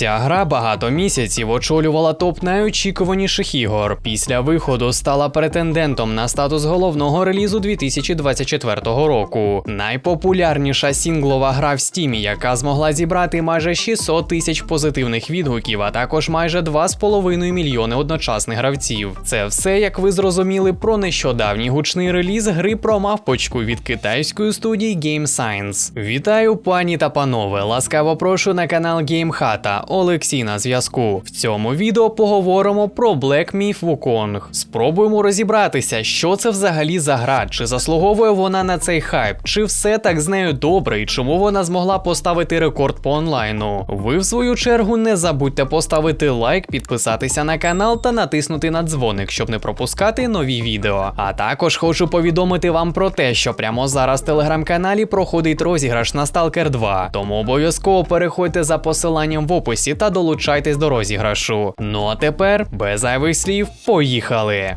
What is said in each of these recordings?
Ця гра багато місяців очолювала топ найочікуваніших ігор. Після виходу стала претендентом на статус головного релізу 2024 року. Найпопулярніша сінглова гра в стімі, яка змогла зібрати майже 600 тисяч позитивних відгуків, а також майже 2,5 мільйони одночасних гравців. Це все, як ви зрозуміли, про нещодавній гучний реліз гри про мавпочку від китайської студії Game Science. Вітаю, пані та панове! Ласкаво прошу на канал GameHata. Олексій на зв'язку. В цьому відео поговоримо про Black Myth Wukong. Спробуємо розібратися, що це взагалі за гра, чи заслуговує вона на цей хайп, чи все так з нею добре, і чому вона змогла поставити рекорд по онлайну. Ви, в свою чергу, не забудьте поставити лайк, підписатися на канал та натиснути на дзвоник, щоб не пропускати нові відео. А також хочу повідомити вам про те, що прямо зараз в телеграм-каналі проходить розіграш на Stalker 2, тому обов'язково переходьте за посиланням в описі та долучайтесь до розіграшу. Ну а тепер, без зайвих слів, поїхали!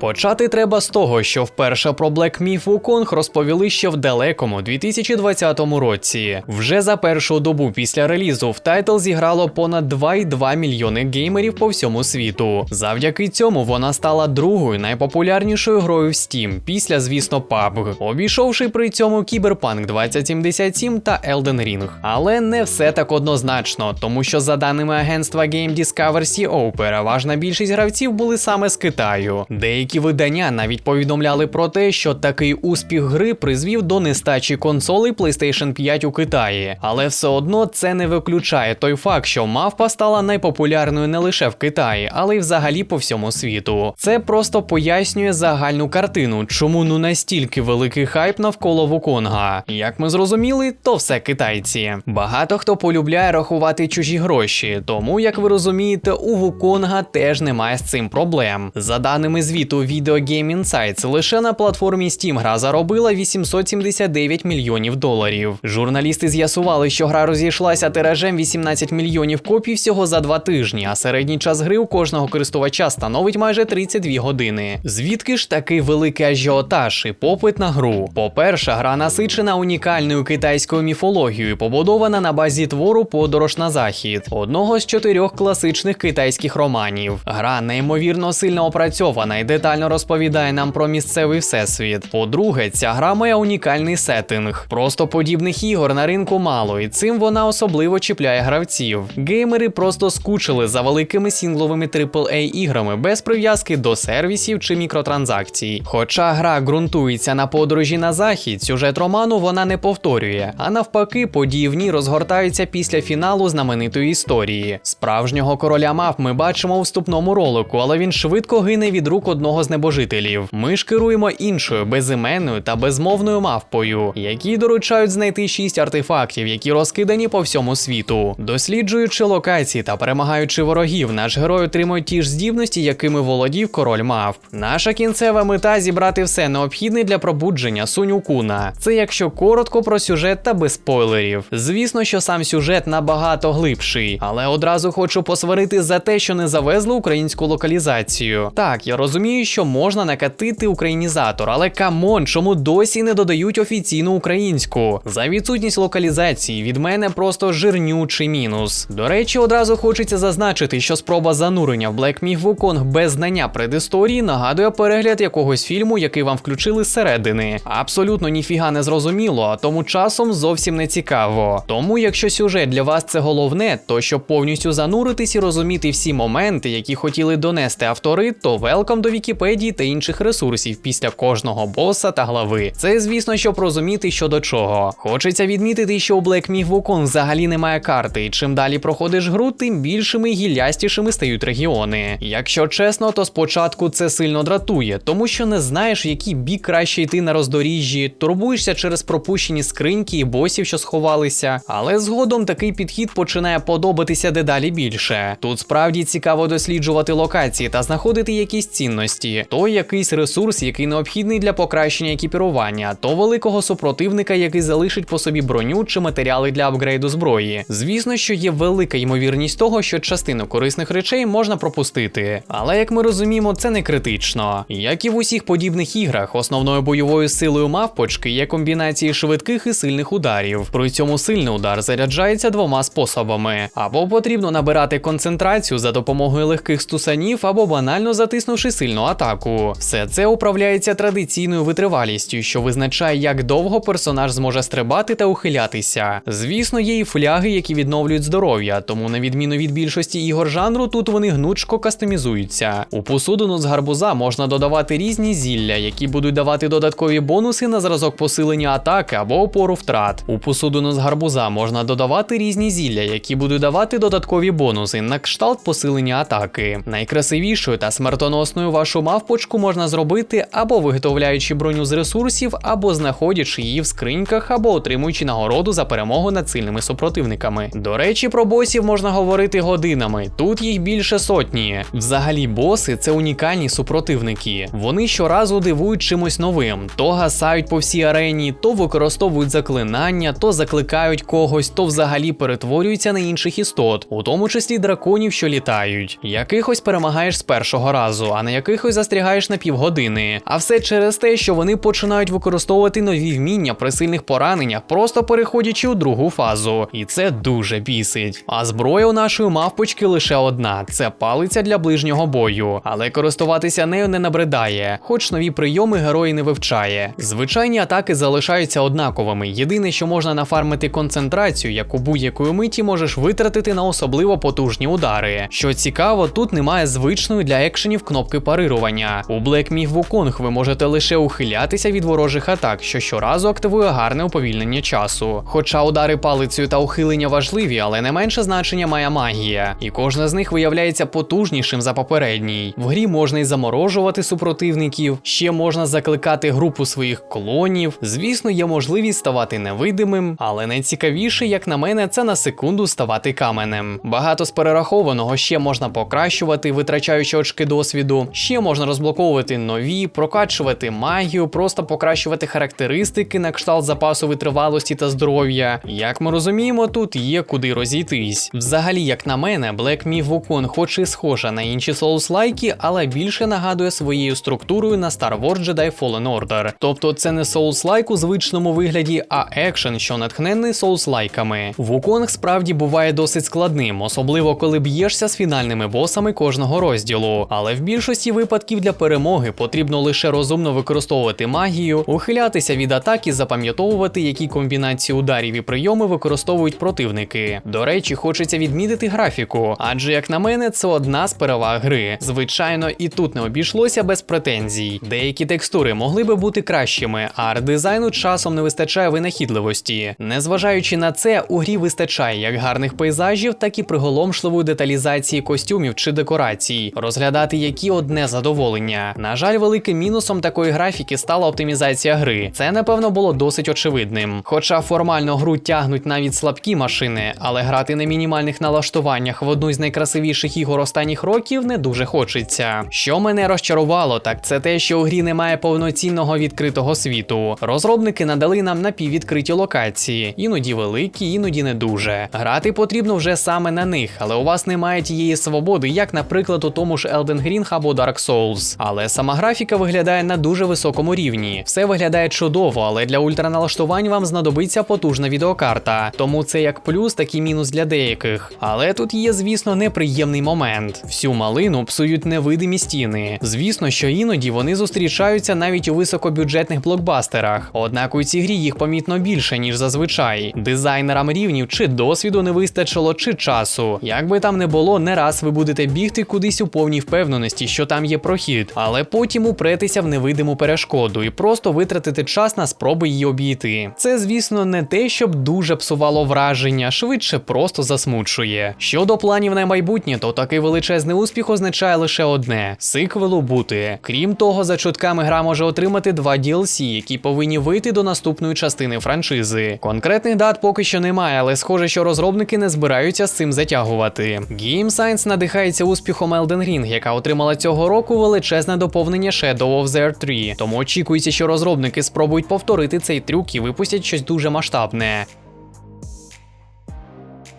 Почати треба з того, що вперше про Black Myth Wukong розповіли ще в далекому 2020 році. Вже за першу добу після релізу в тайтл зіграло понад 2,2 мільйони геймерів по всьому світу. Завдяки цьому вона стала другою найпопулярнішою грою в Steam, після, звісно, PUBG, обійшовши при цьому Cyberpunk 2077 та Elden Ring. Але не все так однозначно, тому що за даними агентства Game Discover CO, переважна більшість гравців були саме з Китаю. Деякі видання навіть повідомляли про те, що такий успіх гри призвів до нестачі консолей PlayStation 5 у Китаї. Але все одно це не виключає той факт, що мавпа стала найпопулярною не лише в Китаї, але й взагалі по всьому світу. Це просто пояснює загальну картину, чому ну настільки великий хайп навколо Вуконга. Як ми зрозуміли, то все китайці. Багато хто полюбляє рахувати чужі гроші, тому як ви розумієте, у Вуконга теж немає з цим проблем. За даними звіту Video Game Insights, лише на платформі Steam гра заробила 879 мільйонів доларів. Журналісти з'ясували, що гра розійшлася тиражем 18 мільйонів копій всього за два тижні, а середній час гри у кожного користувача становить майже 32 години. Звідки ж такий великий ажіотаж і попит на гру? По-перше, гра насичена унікальною китайською міфологією, побудована на базі твору Подорож на захід, одного з чотирьох класичних китайських романів. Гра неймовірно сильно опрацьована і детально розповідає нам про місцевий всесвіт. По-друге, ця гра має унікальний сеттинг. Просто подібних ігор на ринку мало, і цим вона особливо чіпляє гравців. Геймери просто скучили за великими сінгловими AAA іграми без прив'язки до сервісів чи мікротранзакцій. Хоча гра ґрунтується на подорожі на захід, сюжет роману вона не повторює, а навпаки, події в ній розгортаються після фіналу знаменитої історії. Справжнього короля мав ми бачимо у вступному ролику, але він швидко гине від рук одного з небожителів. Ми ж керуємо іншою безіменною та безмовною мавпою, які доручають знайти шість артефактів, які розкидані по всьому світу. Досліджуючи локації та перемагаючи ворогів, наш герой отримує ті ж здібності, якими володів король мавп. Наша кінцева мета зібрати все необхідне для пробудження Сунюкуна. Це якщо коротко про сюжет та без спойлерів. Звісно, що сам сюжет набагато глибший, але одразу хочу посварити за те, що не завезли українську локалізацію. Так, я розумію, що можна накатити українізатор, але камон, чому досі не додають офіційну українську? За відсутність локалізації від мене просто жирнючий мінус. До речі, одразу хочеться зазначити, що спроба занурення в Black Myth Wukong без знання предісторії нагадує перегляд якогось фільму, який вам включили зсередини. Абсолютно ніфіга не зрозуміло, а тому часом зовсім не цікаво. Тому, якщо сюжет для вас це головне, то щоб повністю зануритись і розуміти всі моменти, які хотіли донести автори, то велкам до Вікіпедії та інших ресурсів після кожного боса та глави. Це, звісно, щоб розуміти, що до чого. Хочеться відмітити, що у Black Myth Wukong взагалі немає карти, і чим далі проходиш гру, тим більшими і гіллястішими стають регіони. Якщо чесно, то спочатку це сильно дратує, тому що не знаєш, який бік краще йти на роздоріжжі, турбуєшся через пропущені скриньки і босів, що сховалися. Але згодом такий підхід починає подобатися дедалі більше. Тут справді цікаво досліджувати локації та знаходити якісь цінності. Витривалості, то якийсь ресурс, який необхідний для покращення екіпірування, то великого супротивника, який залишить по собі броню чи матеріали для апгрейду зброї. Звісно, що є велика ймовірність того, що частину корисних речей можна пропустити. Але як ми розуміємо, це не критично. Як і в усіх подібних іграх, основною бойовою силою мавпочки є комбінації швидких і сильних ударів. При цьому сильний удар заряджається двома способами: або потрібно набирати концентрацію за допомогою легких стусанів, або банально затиснувши сильну атаку. Все це управляється традиційною витривалістю, що визначає, як довго персонаж зможе стрибати та ухилятися. Звісно, є і фляги, які відновлюють здоров'я, тому на відміну від більшості ігор жанру, тут вони гнучко кастомізуються. У посудину з гарбуза можна додавати різні зілля, які будуть давати додаткові бонуси на зразок посилення атаки або опору втрат. У посудину з гарбуза можна додавати різні зілля, які будуть давати додаткові бонуси на кшталт посилення атаки. Найкрасивішою та смертоносною вашу мавпочку можна зробити або виготовляючи броню з ресурсів, або знаходячи її в скриньках, або отримуючи нагороду за перемогу над сильними супротивниками. До речі, про босів можна говорити годинами. Тут їх більше сотні. Взагалі, боси це унікальні супротивники. Вони щоразу дивують чимось новим: то гасають по всій арені, то використовують заклинання, то закликають когось, то взагалі перетворюються на інших істот, у тому числі драконів, що літають. Якихось перемагаєш з першого разу, а на якихось застрягаєш на півгодини. А все через те, що вони починають використовувати нові вміння при сильних пораненнях, просто переходячи у другу фазу. І це дуже бісить. А зброя у нашої мавпочки лише одна: це палиця для ближнього бою. Але користуватися нею не набридає, хоч нові прийоми герої не вивчає. Звичайні атаки залишаються однаковими. Єдине, що можна нафармити концентрацію, яку будь-якої миті можеш витратити на особливо потужні удари. Що цікаво, тут немає звичної для екшенів кнопки парирування. У Black Myth Wukong ви можете лише ухилятися від ворожих атак, що щоразу активує гарне уповільнення часу. Хоча удари палицею та ухилення важливі, але не менше значення має магія, і кожна з них виявляється потужнішим за попередній. В грі можна й заморожувати супротивників, ще можна закликати групу своїх клонів. Звісно, є можливість ставати невидимим, але найцікавіше, як на мене, це на секунду ставати каменем. Багато з перерахованого ще можна покращувати, витрачаючи очки досвіду. Ще можна розблоковувати нові, прокачувати магію, просто покращувати характеристики на кшталт запасу витривалості та здоров'я. Як ми розуміємо, тут є куди розійтись. Взагалі, як на мене, Black Myth Wukong хоч і схожа на інші Souls-лайки, але більше нагадує своєю структурою на Star Wars Jedi Fallen Order. Тобто це не Souls-лайк у звичному вигляді, а екшен, що натхнений Souls-лайками. Wukong справді буває досить складним, особливо коли б'єшся з фінальними босами кожного розділу. Але в більшості випадків для перемоги потрібно лише розумно використовувати магію, ухилятися від атаки, запам'ятовувати, які комбінації ударів і прийоми використовують противники. До речі, хочеться відмітити графіку, адже, як на мене, це одна з переваг гри. Звичайно, і тут не обійшлося без претензій. Деякі текстури могли би бути кращими, а арт-дизайну часом не вистачає винахідливості. Незважаючи на це, у грі вистачає як гарних пейзажів, так і приголомшливої деталізації костюмів чи декорацій, розглядати які одне задоволення. На жаль, великим мінусом такої графіки стала оптимізація гри. Це напевно було досить очевидним. Хоча формально гру тягнуть навіть слабкі машини, але грати на мінімальних налаштуваннях в одну з найкрасивіших ігор останніх років не дуже хочеться. Що мене розчарувало, так це те, що у грі немає повноцінного відкритого світу. Розробники надали нам напіввідкриті локації, іноді великі, іноді не дуже. Грати потрібно вже саме на них, але у вас немає тієї свободи, як, наприклад, у тому ж Elden Ring або Dark Souls. Але сама графіка виглядає на дуже високому рівні. Все виглядає чудово, але для ультраналаштувань вам знадобиться потужна відеокарта. Тому це як плюс, так і мінус для деяких. Але тут є, звісно, неприємний момент. Всю малину псують невидимі стіни. Звісно, що іноді вони зустрічаються навіть у високобюджетних блокбастерах. Однак у цій грі їх помітно більше, ніж зазвичай. Дизайнерам рівнів чи досвіду не вистачило, чи часу. Як би там не було, не раз ви будете бігти кудись у повній впевненості, що там є прохід, але потім упретеся в невидиму перешкоду і просто витратити час на спроби її обійти. Це, звісно, не те, щоб дуже псувало враження, швидше просто засмучує. Щодо планів на майбутнє, то такий величезний успіх означає лише одне: сиквелу бути. Крім того, за чутками гра може отримати два DLC, які повинні вийти до наступної частини франшизи. Конкретних дат поки що немає, але схоже, що розробники не збираються з цим затягувати. Game Science надихається успіхом Elden Ring, яка отримала цього року року величезне доповнення Shadow of the Earth 3, тому очікується, що розробники спробують повторити цей трюк і випустять щось дуже масштабне.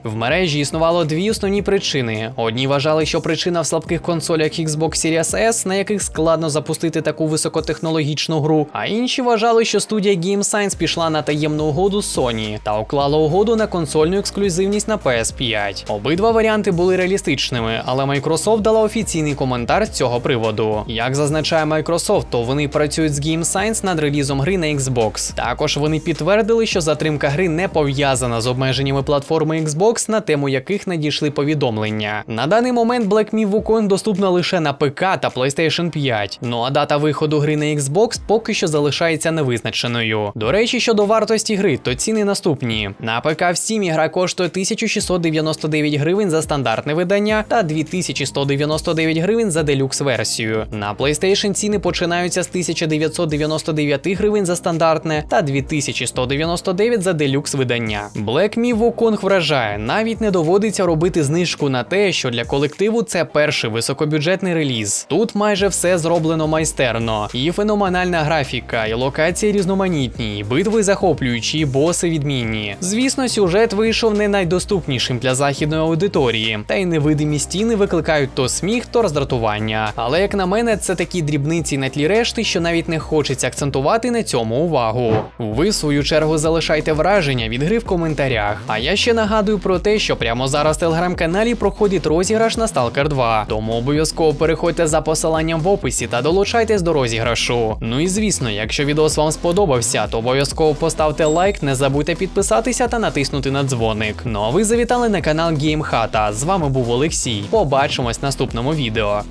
В мережі існувало дві основні причини. Одні вважали, що причина в слабких консолях Xbox Series S, на яких складно запустити таку високотехнологічну гру. А інші вважали, що студія Game Science пішла на таємну угоду Sony та уклала угоду на консольну ексклюзивність на PS5. Обидва варіанти були реалістичними, але Microsoft дала офіційний коментар з цього приводу. Як зазначає Microsoft, то вони працюють з Game Science над релізом гри на Xbox. Також вони підтвердили, що затримка гри не пов'язана з обмеженнями платформи Xbox, на тему яких надійшли повідомлення. На даний момент Black Myth Wukong доступна лише на ПК та PlayStation 5. Ну а дата виходу гри на Xbox поки що залишається невизначеною. До речі, щодо вартості гри, то ціни наступні. На ПК в Steam гра коштує 1699 гривень за стандартне видання та 2199 гривень за делюкс версію. На PlayStation ціни починаються з 1999 гривень за стандартне та 2199 за делюкс видання. Black Myth Wukong вражає, навіть не доводиться робити знижку на те, що для колективу це перший високобюджетний реліз. Тут майже все зроблено майстерно. І феноменальна графіка, і локації різноманітні, і битви захоплюючі, і боси відмінні. Звісно, сюжет вийшов не найдоступнішим для західної аудиторії, та й невидимі стіни викликають то сміх, то роздратування. Але як на мене, це такі дрібниці на тлі решти, що навіть не хочеться акцентувати на цьому увагу. Ви в свою чергу залишайте враження від гри в коментарях. А я ще нагадую про те, що прямо зараз в телеграм-каналі проходить розіграш на Stalker 2. Тому обов'язково переходьте за посиланням в описі та долучайтесь до розіграшу. Ну і звісно, якщо відос вам сподобався, то обов'язково поставте лайк, не забудьте підписатися та натиснути на дзвоник. Ну а ви завітали на канал GameHata. З вами був Олексій. Побачимось в наступному відео.